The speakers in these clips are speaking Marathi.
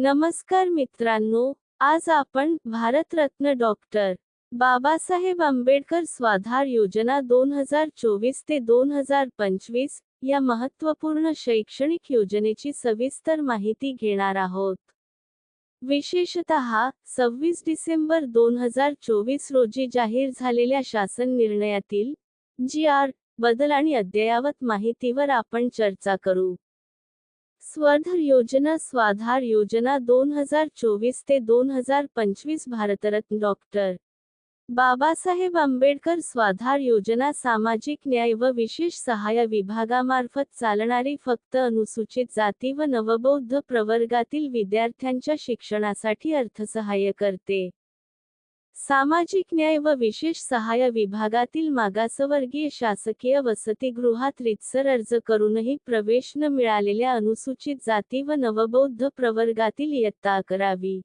नमस्कार मित्रांनो आज आपण भारतरत्न डॉक्टर बाबासाहेब आंबेडकर स्वाधार योजना दोन हजार चोवीस ते दोन हजार पंचवीस या महत्त्वपूर्ण शैक्षणिक योजनेची सविस्तर माहिती घेणार आहोत. विशेषतः सव्वीस डिसेंबर दोन हजार चोवीस रोजी जाहीर झालेल्या शासन निर्णयातील जी आर बदल आणि अद्ययावत माहितीवर आपण चर्चा करू. स्वधर योजना स्वाधार योजना दोन हजार चोवीस ते दोन हजार पंचवीस भारतरत्न डॉक्टर. बाबासाहेब आंबेडकर स्वाधार योजना सामाजिक न्याय व विशेष सहाय्य विभागामार्फत चालणारी फक्त अनुसूचित जाती व नवबौद्ध प्रवर्गातील विद्यार्थ्यांच्या शिक्षणासाठी अर्थसहाय्य करते. सामाजिक न्याय व विशेष सहाय्य विभागातील मागासवर्गीय शासकीय वसतिगृहात रितसर अर्ज करूनही प्रवेश न मिळालेल्या अनुसूचित जाती व नवबौद्ध प्रवर्गातील इयत्ता अकरावी.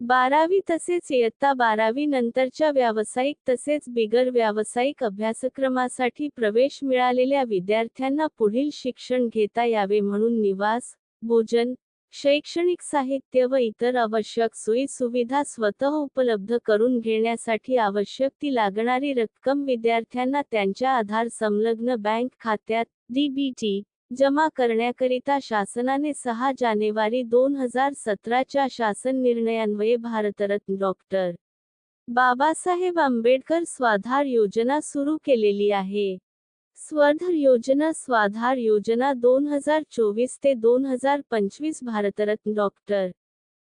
बारावी तसेच इयत्ता बारावी नंतरच्या व्यावसायिक तसेच बिगर व्यावसायिक अभ्यासक्रमासाठी प्रवेश मिळालेल्या विद्यार्थ्यांना पुढील शिक्षण घेता यावे म्हणून निवास भोजन शैक्षणिक साहित्य व इतर आवश्यक सोयी सुविधा स्वतः उपलब्ध करून घेण्यासाठी आवश्यक ती लागणारी रक्कम विद्यार्थ्यांना त्यांच्या आधार संलग्न बँक खात्यात डीबीटी जमा करण्याकरिता शासनाने सहा जानेवारी दोन हजार सतराच्या शासन निर्णयान्वये भारतरत्न डॉक्टर बाबासाहेब आंबेडकर स्वाधार योजना सुरू केलेली आहे. स्वधर योजना स्वाधार योजना दोन हजार चोवीस ते दोन हजार पंचवीस भारतरत्न डॉक्टर.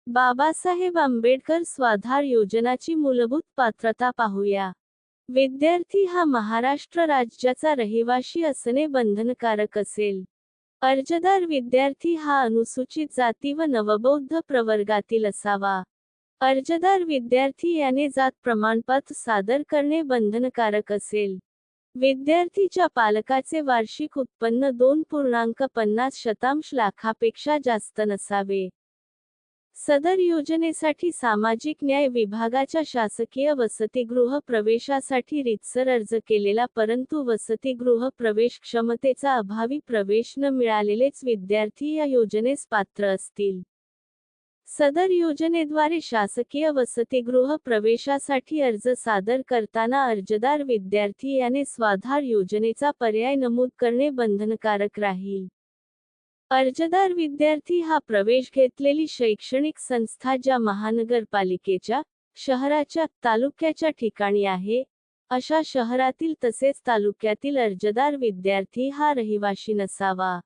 बाबासाहेब आंबेडकर स्वाधार योजनाची मूलभूत पात्रता पाहूया. विद्यार्थी हा महाराष्ट्र राज्याचा रहिवाशी असणे बंधनकारक असेल. अर्जदार विद्यार्थी हा अनुसूचित जाती व नवबौद्ध प्रवर्गातील असावा. अर्जदार विद्यार्थी याने जात प्रमाणपत्र सादर करणे बंधनकारक असेल. विद्यार्थीच्या पालकाचे वार्षिक उत्पन्न दोन पूर्णांक पन्नास शतांश लाखापेक्षा जास्त नसावे. सदर योजनेसाठी सामाजिक न्याय विभागाच्या शासकीय वसतिगृह प्रवेशासाठी रितसर अर्ज केलेला परंतु वसतिगृह प्रवेश क्षमतेचा अभावी प्रवेश न मिळालेलेच विद्यार्थी या योजनेस पात्र असतील. सदर योजनेद्वारे शासकीय वसतिगृह प्रवेशासाठी अर्ज सादर करताना अर्जदार विद्यार्थी याने स्वाधार योजनेचा पर्याय नमूद करणे बंधनकारक राहील. अर्जदार विद्यार्थी हा प्रवेश घेतलेली शैक्षणिक संस्था ज्या महानगरपालिकेच्या शहराच्या तालुक्याच्या ठिकाणी आहे अशा शहरातील तसेच तालुक्यातील अर्जदार विद्यार्थी हा रहिवाशी नसावा.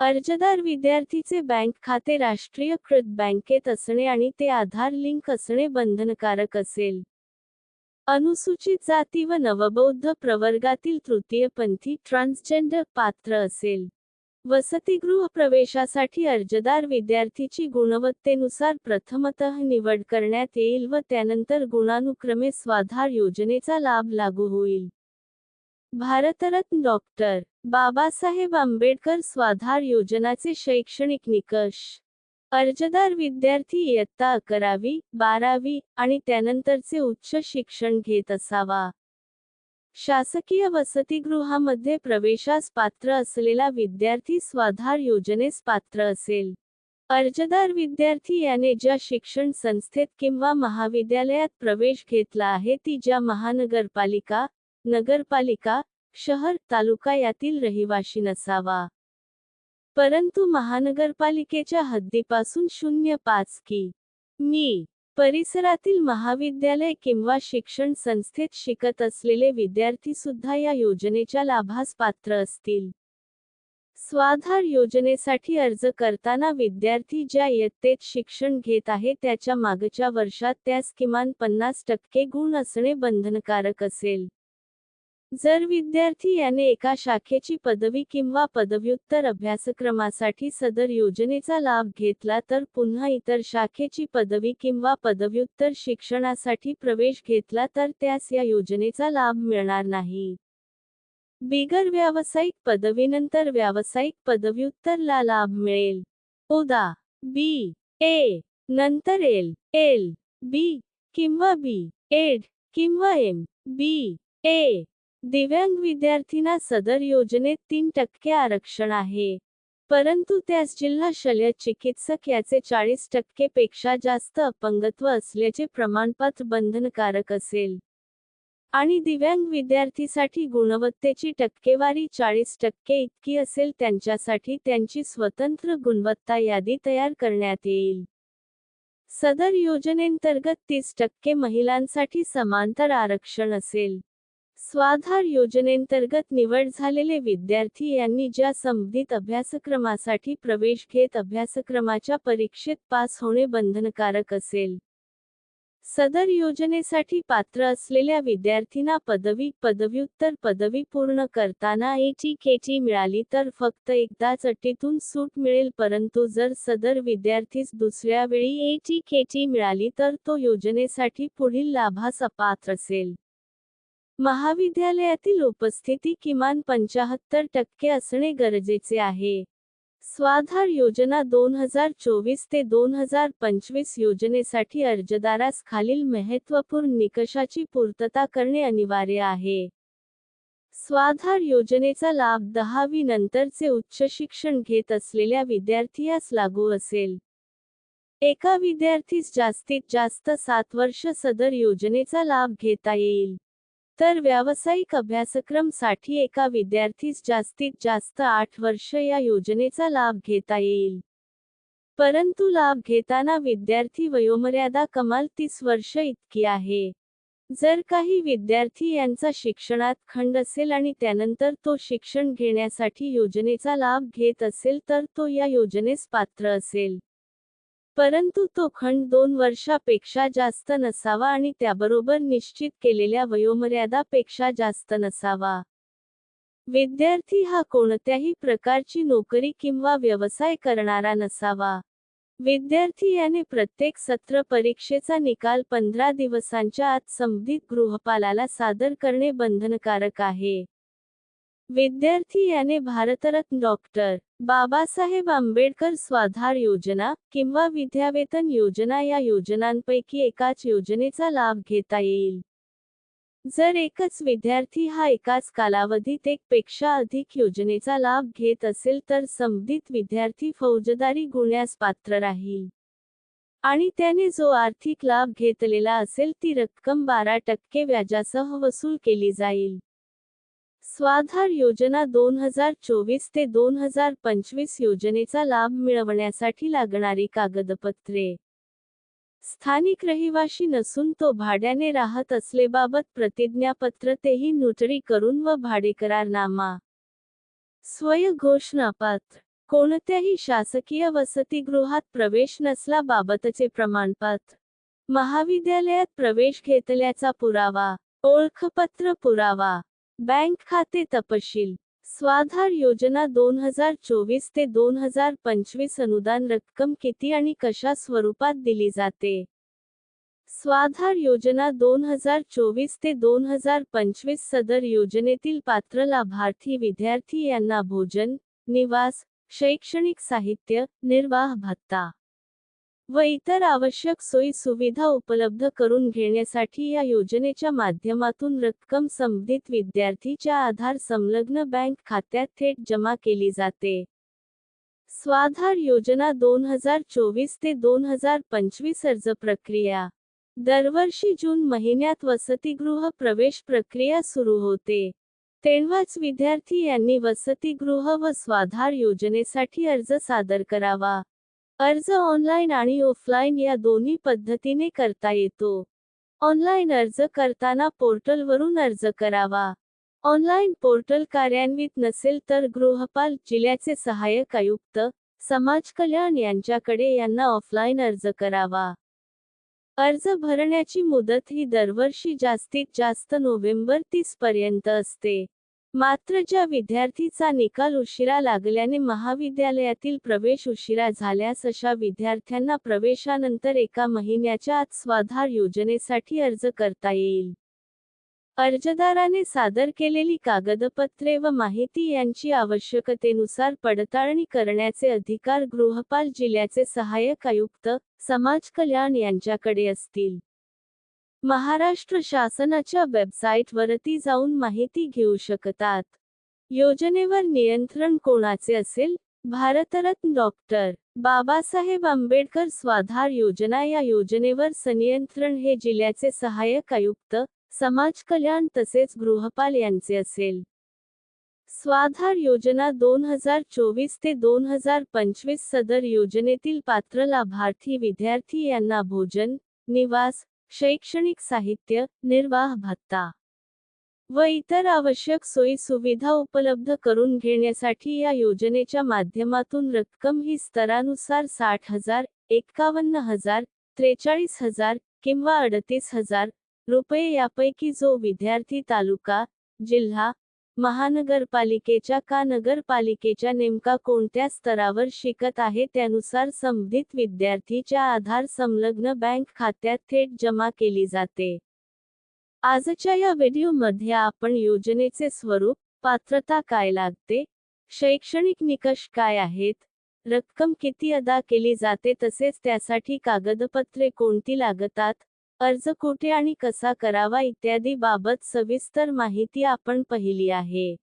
अर्जदार विद्यार्थीचे बँक खाते राष्ट्रीयकृत बँकेत असणे आणि ते आधार लिंक असणे बंधनकारक असेल. अनुसूचित जाती व नवबौद्ध प्रवर्गातील तृतीयपंथी ट्रान्सजेंडर पात्र असेल. वसतिगृह प्रवेशासाठी अर्जदार विद्यार्थीची गुणवत्तेनुसार प्रथमतः निवड करण्यात येईल व त्यानंतर गुणानुक्रमे स्वाधार योजनेचा लाभ लागू होईल. भारतरत्न डॉक्टर बाबासाहेब आंबेडकर स्वाधार योजनाचे शैक्षणिक निकष. अर्जदार विद्यार्थी इयत्ता अकरावी बारावी आणि त्यानंतरचे उच्च शिक्षण घेत असावा. शासकीय वसतिगृहामध्ये प्रवेशास पात्र असलेला विद्यार्थी स्वाधार योजनेस पात्र असेल. अर्जदार विद्यार्थी याने ज्या शिक्षण संस्थेत किंवा महाविद्यालयात प्रवेश घेतला आहे ती ज्या महानगरपालिका नगरपालिका शहर तालुका यातील रहिवाशी नसावा. परंतु महानगरपालिकेच्या हद्दीपासून शून्य पाच की. मी परिसरातील महाविद्यालय किंवा शिक्षण संस्थेत शिकत असलेले विद्यार्थी सुद्धा या योजनेच्या लाभास पात्र असतील. स्वाधार योजनेसाठी अर्ज करताना विद्यार्थी ज्या इयत्तेत शिक्षण घेत आहे त्याच्या मागच्या वर्षात त्यास किमान पन्नास टक्के गुण असणे बंधनकारक असेल. जर विद्यार्थी याने एका शाखेची पदवी किंवा पदव्युत्तर अभ्यासक्रमासाठी सदर योजनेचा लाभ घेतला तर पुन्हा इतर शाखेची पदवी किंवा पदव्युत्तर शिक्षणासाठी प्रवेश घेतला तर त्यास या योजनेचा लाभ मिळणार नाही. बिगर व्यावसायिक पदवीनंतर व्यावसायिक पदव्युत्तरला लाभ मिळेल. उदा बी ए नंतर एल एल बी किंवा बी एड किंवा एम बी ए दिव्यांग विद्यार्थींना सदर योजनेत तीन टक्के आरक्षण आहे. परंतु त्यास जिल्हा शल्य चिकित्सक याचे चाळीस टक्के पेक्षा जास्त अपंगत्व असल्याचे प्रमाणपत्र बंधनकारक असेल. आणि दिव्यांग विद्यार्थीसाठी गुणवत्तेची टक्केवारी चाळीस टक्के इतकी असेल त्यांच्यासाठी त्यांची स्वतंत्र गुणवत्ता यादी तयार करण्यात येईल. सदर योजनेंतर्गत तीस टक्के महिलांसाठी समांतर आरक्षण असेल. स्वाधार योजनेंतर्गत निवड झालेले विद्यार्थी यांनी ज्या संबंधित अभ्यासक्रमासाठी प्रवेश घेत अभ्यासक्रमाच्या परीक्षेत पास होणे बंधनकारक असेल. सदर योजनेसाठी पात्र असलेल्या विद्यार्थींना पदवी पदव्युत्तर पदवी पूर्ण करताना एटीकेटी मिळाली तर फक्त एकदाच अटीतून सूट मिळेल परंतु जर सदर विद्यार्थीस दुसऱ्या वेळी एटीकेटी मिळाली तर तो योजनेसाठी पुढील लाभास अपात्र असेल. महाविद्यालयातील उपस्थिती किमान पंचाहत्तर टक्के असणे गरजेचे आहे. स्वाधार योजना दोन हजार चोवीस ते दोन हजार पंचवीस योजनेसाठी अर्जदारास खालील महत्त्वपूर्ण निकषाची पूर्तता करणे अनिवार्य आहे. स्वाधार योजनेचा लाभ दहावी नंतरचे उच्च शिक्षण घेत असलेल्या विद्यार्थ्यास लागू असेल. एका विद्यार्थीस जास्तीत जास्त सात वर्ष सदर योजनेचा लाभ घेता येईल. तर व्यावसायिक अभ्यासक्रमसाठी एका विद्यार्थीस जास्तीत जास्त आठ वर्ष या योजनेचा लाभ घेता येईल. परंतु लाभ घेताना विद्यार्थी वयोमर्यादा कमाल तीस वर्ष इतकी आहे. जर काही विद्यार्थी यांचा शिक्षणात खंड असेल आणि त्यानंतर तो शिक्षण घेण्यासाठी योजनेचा लाभ घेत असेल तर तो या योजनेस पात्र असेल. परंतु तो खंड दोन वर्षापेक्षा जास्त नसावा आणि त्याबरोबर निश्चित केलेल्या वयोमर्यादापेक्षा जास्त नसावा. विद्यार्थी हा कोणत्याही प्रकारची नोकरी किंवा व्यवसाय करणारा नसावा. विद्यार्थी याने प्रत्येक सत्र परीक्षेचा निकाल पंधरा दिवसांच्या आत संबंधित गृहपालाला सादर करणे बंधनकारक आहे. विद्यार्थी याने भारतरत्न डॉक्टर बाबासाहेब आंबेडकर स्वाधार योजना किंवा विद्यावेतन योजना या योजनांपैकी एकाच योजनेचा लाभ घेता येईल. जर एकच विद्यार्थी हा एकाच कालावधीत एक पेक्षा अधिक योजनेचा लाभ घेत असेल तर संबंधित विद्यार्थी फौजदारी गुन्ह्यास पात्र राहील. आणि त्याने जो आर्थिक लाभ घेतलेला असेल ती रक्कम बारा टक्के व्याजासह वसूल केली जाईल. स्वाधार योजना दोन हजार चोवीस ते दोन हजार पंचवीस योजनेचा लाभ मिळवण्यासाठी लागणारी कागदपत्रे. स्थानिक रहिवाशी नसून तो भाड्याने राहत असलेबाबत प्रतिज्ञापत्र तेही नोटरी करून व भाडेकरारनामा. स्वयघोषणापत्र. कोणत्याही शासकीय वसतिगृहात प्रवेश नसल्याबाबतचे प्रमाणपत्र. महाविद्यालयात प्रवेश घेतल्याचा पुरावा. ओळखपत्र पुरावा. बँक खाते तपशील. स्वाधार योजना दोन हजार चोवीस ते दोन हजार पंचवीस अनुदान रक्कम किती आणि कशा स्वरूपात दिली जाते? स्वाधार योजना दोन हजार चोवीस ते दोन हजार पंचवीस सदर योजनेतील पात्र लाभार्थी विद्यार्थी यांना भोजन निवास शैक्षणिक साहित्य निर्वाह भत्ता. व इतर आवश्यक सोयी सुविधा उपलब्ध करून घेण्यासाठी या योजनेच्या माध्यमातून रक्कम संबंधित विद्यार्थीच्या आधार संलग्न बँक खात्यात थेट जमा केली जाते. स्वाधार योजना दोन हजार चोवीस ते दोन हजार पंचवीस अर्ज प्रक्रिया. दरवर्षी जून महिन्यात वसतिगृह प्रवेश प्रक्रिया सुरू होते. तेव्हाच विद्यार्थी यांनी वसतिगृह व स्वाधार योजनेसाठी अर्ज सादर करावा. अर्ज ऑनलाईन आणि ऑफलाईन या दोन्ही पद्धतीने करता येतो. ऑनलाईन अर्ज करताना पोर्टलवरून अर्ज करावा. ऑनलाईन पोर्टल कार्यान्वित नसेल तर गृहपाल जिल्ह्याचे सहाय्यक आयुक्त समाज कल्याण यांच्याकडे यांना ऑफलाईन अर्ज करावा. अर्ज भरण्याची मुदत ही दरवर्षी जास्तीत जास्त नोव्हेंबर तीस पर्यंत असते. मात्र ज्या विद्यार्थीचा निकाल उशिरा लागल्याने महाविद्यालयातील प्रवेश उशिरा झाल्यास अशा विद्यार्थ्यांना प्रवेशानंतर एका महिन्याच्या आत स्वाधार योजनेसाठी अर्ज करता येईल. अर्जदाराने सादर केलेली कागदपत्रे व माहिती यांची आवश्यकतेनुसार पडताळणी करण्याचे अधिकार गृहपाल जिल्ह्याचे सहाय्यक आयुक्त समाज कल्याण यांच्याकडे असतील. महाराष्ट्र शासनाच्या वेबसाईटवरती जाऊन माहिती घेऊ शकतात. योजनेवर नियंत्रण कोणाचे असेल? भारतरत्न डॉक्टर बाबासाहेब आंबेडकर स्वाधार योजना या योजनेवर संनियंत्रण हे जिल्ह्याचे सहाय्यक आयुक्त समाज कल्याण तसेच गृहपाल यांचे असेल. स्वाधार योजना दोन हजार चोवीस ते दोन हजार पंचवीस सदर योजनेतील पात्र लाभार्थी विद्यार्थी यांना भोजन निवास शैक्षणिक साहित्य निर्वाह भत्ता व इतर आवश्यक सोयी सुविधा उपलब्ध करून घेण्यासाठी या योजनेच्या माध्यमातून रक्कम ही स्तरानुसार साठ हजार एकावन्न हजार त्रेचाळीस हजार किंवा अडतीस हजार रुपये यापैकी जो विद्यार्थी तालुका जिल्हा महानगरपालिकेच्या का नगरपालिकेच्या नेमका कोणत्या स्तरावर शिकत आहे त्यानुसार संबंधित विद्यार्थीच्या आधार संलग्न बँक खात्यात थेट जमा केली जाते. आजच्या या व्हिडिओमध्ये आपण योजनेचे स्वरूप पात्रता काय लागते शैक्षणिक निकष काय आहेत रक्कम किती अदा केली जाते तसेच त्यासाठी कागदपत्रे कोणती लागतात अर्ज कुठे आणि कसा करावा इत्यादी बाबत सविस्तर माहिती आपण पाहिली आहे.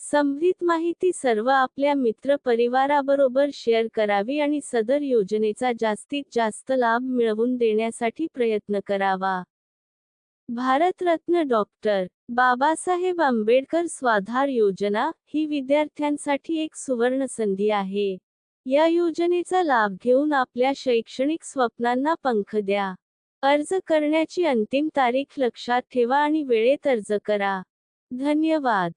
संबंधित माहिती सर्व आपल्या मित्र परिवाराबरोबर शेअर करावी आणि सदर योजनेचा जास्तीत जास्त लाभ मिळवून देण्यासाठी प्रयत्न करावा. भारतरत्न डॉक्टर बाबासाहेब आंबेडकर स्वाधार योजना ही विद्यार्थ्यांसाठी एक सुवर्ण संधी आहे. या योजनेचा लाभ घेऊन आपल्या शैक्षणिक स्वप्नांना पंख द्या. अर्ज करण्याची अंतिम तारीख लक्षात ठेवा आणि वेळेत अर्ज करा. धन्यवाद.